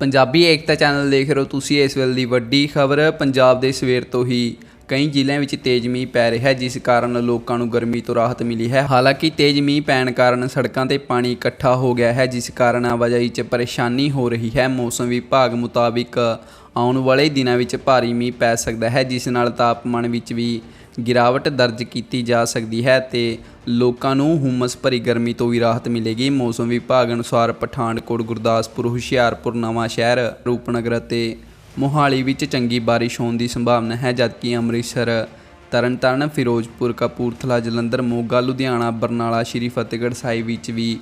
ਪੰਜਾਬੀ ਏਕਤਾ channel ਦੇਖ ਰਹੇ ਹੋ ਤੁਸੀਂ ਇਸ ਵੇਲੇ ਦੀ ਵੱਡੀ ਖਬਰ, ਪੰਜਾਬ ਦੇ ਸਵੇਰ ਤੋਂ ਹੀ ਕਈ ਜ਼ਿਲ੍ਹਿਆਂ ਵਿੱਚ ਤੇਜ਼ ਮੀਂਹ ਪੈ ਰਿਹਾ ਹੈ, ਜਿਸ ਕਾਰਨ ਲੋਕਾਂ ਨੂੰ ਗਰਮੀ ਤੋਂ ਰਾਹਤ ਮਿਲੀ ਹੈ। ਹਾਲਾਂਕਿ ਤੇਜ਼ ਮੀਂਹ ਪੈਣ ਕਾਰਨ ਸੜਕਾਂ ਤੇ ਪਾਣੀ ਇਕੱਠਾ ਹੋ ਗਿਆ ਹੈ, ਜਿਸ ਕਾਰਨ ਆਵਾਜਾਈ 'ਚ ਪਰੇਸ਼ਾਨੀ ਹੋ ਰਹੀ ਹੈ। ਮੌਸਮ ਵਿਭਾਗ ਮੁਤਾਬਿਕ ਆਉਣ ਵਾਲੇ ਦਿਨਾਂ ਵਿੱਚ ਭਾਰੀ ਮੀਂਹ ਪੈ ਸਕਦਾ ਹੈ, ਜਿਸ ਨਾਲ ਤਾਪਮਾਨ ਵਿੱਚ ਵੀ ਗਿਰਾਵਟ ਦਰਜ ਕੀਤੀ ਜਾ ਸਕਦੀ ਹੈ ਤੇ ਲੋਕਾਂ ਨੂੰ ਹੁਮਸ ਭਰੀ ਗਰਮੀ ਤੋਂ ਵੀ ਰਾਹਤ ਮਿਲੇਗੀ। ਮੌਸਮ ਵਿਭਾਗ ਅਨੁਸਾਰ ਪਠਾਨਕੋਟ, ਗੁਰਦਾਸਪੁਰ, ਹੁਸ਼ਿਆਰਪੁਰ ਨਵਾਂ ਸ਼ਹਿਰ ਰੂਪਨਗਰ ਅਤੇ ਮੋਹਾਲੀ ਵਿੱਚ ਚੰਗੀ ਬਾਰਿਸ਼ ਹੋਣ ਦੀ ਸੰਭਾਵਨਾ ਹੈ, ਜਦਕਿ ਅੰਮ੍ਰਿਤਸਰ, ਤਰਨਤਾਰਨ, ਫਿਰੋਜ਼ਪੁਰ, ਕਪੂਰਥਲਾ, ਜਲੰਧਰ, ਮੋਗਾ, ਲੁਧਿਆਣਾ, ਬਰਨਾਲਾ, ਸ਼੍ਰੀ ਫਤਿਹਗੜ੍ਹ ਸਾਹਿਬ ਵਿੱਚ ਵੀ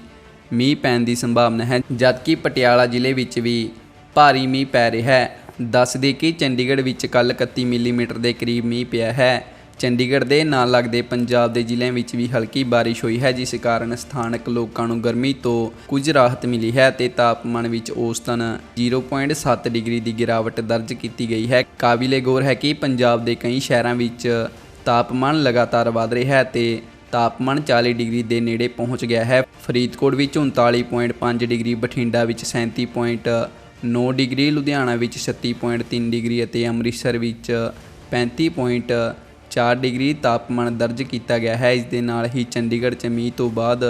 ਮੀਂਹ ਪੈਣ ਦੀ ਸੰਭਾਵਨਾ ਹੈ, ਜਦਕਿ ਪਟਿਆਲਾ ਜ਼ਿਲ੍ਹੇ ਵਿੱਚ ਵੀ ਭਾਰੀ ਮੀਂਹ ਪੈ ਰਿਹਾ ਹੈ। ਦੱਸ ਦੇ ਕਿ ਚੰਡੀਗੜ੍ਹ ਵਿੱਚ ਕੱਲ 31 ਮਿਲੀਮੀਟਰ ਦੇ ਕਰੀਬ ਮੀਂਹ ਪਿਆ ਹੈ। ਚੰਡੀਗੜ੍ਹ ਦੇ ਨਾਲ ਲੱਗਦੇ ਪੰਜਾਬ ਦੇ ਜ਼ਿਲ੍ਹਿਆਂ ਵਿੱਚ ਵੀ ਹਲਕੀ ਬਾਰਿਸ਼ ਹੋਈ ਹੈ, ਜਿਸ ਕਾਰਨ ਸਥਾਨਕ ਲੋਕਾਂ ਨੂੰ ਗਰਮੀ ਤੋਂ ਕੁਝ ਰਾਹਤ ਮਿਲੀ ਹੈ ਤੇ ਤਾਪਮਾਨ ਵਿੱਚ ਔਸਤਨ 0.7 ਡਿਗਰੀ ਦੀ ਗਿਰਾਵਟ ਦਰਜ ਕੀਤੀ ਗਈ ਹੈ। ਕਾਬਿਲੇ ਗੌਰ ਹੈ ਕਿ ਪੰਜਾਬ ਦੇ ਕਈ ਸ਼ਹਿਰਾਂ ਵਿੱਚ ਤਾਪਮਾਨ ਲਗਾਤਾਰ ਵਧ ਰਿਹਾ ਹੈ ਤੇ ਤਾਪਮਾਨ 40 ਡਿਗਰੀ ਦੇ ਨੇੜੇ ਪਹੁੰਚ ਗਿਆ ਹੈ। ਫਰੀਦਕੋਟ ਵਿੱਚ 39.5 ਡਿਗਰੀ, ਬਠਿੰਡਾ ਵਿੱਚ 37.9 ਡਿਗਰੀ, ਲੁਧਿਆਣਾ ਵਿੱਚ 36.3 ਡਿਗਰੀ ਅਤੇ ਅੰਮ੍ਰਿਤਸਰ ਵਿੱਚ 35.4 ਡਿਗਰੀ ਤਾਪਮਾਨ ਦਰਜ ਕੀਤਾ ਗਿਆ ਹੈ। ਇਸ ਦੇ ਨਾਲ ਹੀ ਚੰਡੀਗੜ੍ਹ 'ਚ ਮੀਂਹ ਤੋਂ ਬਾਅਦ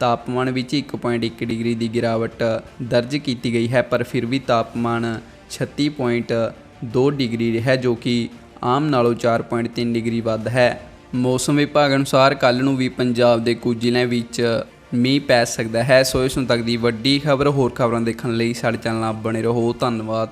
ਤਾਪਮਾਨ ਵਿੱਚ 1.1 ਡਿਗਰੀ ਦੀ ਗਿਰਾਵਟ ਦਰਜ ਕੀਤੀ ਗਈ ਹੈ, ਪਰ ਫਿਰ ਵੀ ਤਾਪਮਾਨ 36.2 ਡਿਗਰੀ ਰਿਹਾ ਜੋ ਕਿ ਆਮ ਨਾਲੋਂ 4.3 ਡਿਗਰੀ ਵੱਧ ਹੈ। ਮੌਸਮ ਵਿਭਾਗ ਅਨੁਸਾਰ ਕੱਲ ਨੂੰ ਵੀ ਪੰਜਾਬ ਦੇ ਕੁਝ ਜ਼ਿਲ੍ਹਿਆਂ ਵਿੱਚ ਮੀਂਹ ਪੈ ਸਕਦਾ ਹੈ। ਸੋ ਇਸ ਨੂੰ ਤੱਕ ਦੀ ਵੱਡੀ ਖਬਰ ਹੋਰ ਖਬਰਾਂ ਦੇਖਣ ਲਈ ਸਾਡੇ ਚੈਨਲ ਨਾਲ ਬਣੇ ਰਹੋ। ਧੰਨਵਾਦ।